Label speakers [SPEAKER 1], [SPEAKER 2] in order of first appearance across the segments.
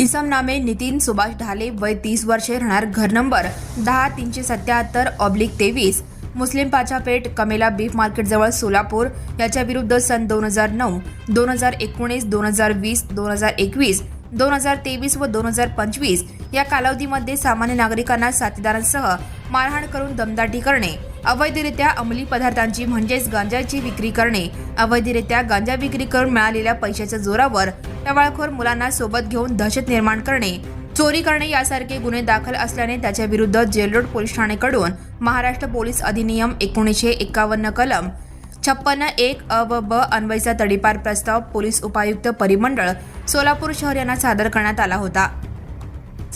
[SPEAKER 1] इसम नामे नितीन सुभाष ढाले वय तीस वर्षे राहणार घर नंबर दहा तीनशे सत्याहत्तर ऑब्लिक तेवीस. मुस्लिम पाचापेठ कमेला बीफ मार्केटजवळ सोलापूर. याच्या विरुद्ध सन दोन हजार नऊ दोन हजार एकोणीस दोन हजार वीस दोन हजार एकवीस दोन हजार तेवीस व दोन हजार पंचवीस या कालावधीमध्ये सामान्य नागरिकांना साथीदारांसह मारहाण करून दमदाटी करणे. अवैधरित्या अंमली पदार्थांची म्हणजेच गांजाची विक्री करणे अवैधरित्या गांजा विक्री करून मिळालेल्या पैशाच्या जोरावर टवाळखोर मुलांना सोबत घेऊन दहशत निर्माण करणे चोरी करणे यासारखे गुन्हे दाखल असल्याने त्याच्या विरुद्ध जेलरोड पोलीस ठाणेकडून महाराष्ट्र पोलीस अधिनियम एकोणीसशे एकावन्न कलम छप्पन्न एक अ व ब अन्वयचा तडीपार प्रस्ताव पोलीस उपायुक्त परिमंडळ सोलापूर शहर यांना सादर करण्यात आला होता.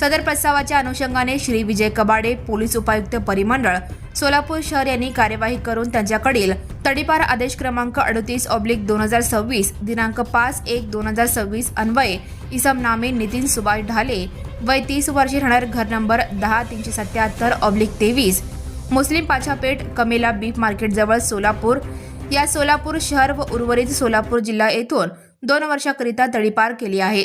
[SPEAKER 1] सदर प्रस्तावाच्या अनुषंगाने श्री विजय कबाडे पोलीस उपायुक्त परिमंडळ सोलापूर शहर यांनी कार्यवाही करून त्यांच्याकडील तडीपार आदेश क्रमांक अडतीस ऑब्लिक दोन हजार सव्वीस दिनांक पाच एक दोन हजार सव्वीस अन्वये इसम नामे नितीन सुभाष ढाले वय तीस वर्षे राहणार घर नंबर दहा तीनशे सत्याहत्तर ऑब्लिक तेवीस. मुस्लिम पाछापेठ कमेला बीफ मार्केटजवळ सोलापूर. या सोलापूर शहर व उर्वरित सोलापूर जिल्हा येथून दोन वर्षाकरिता तडीपार केली आहे.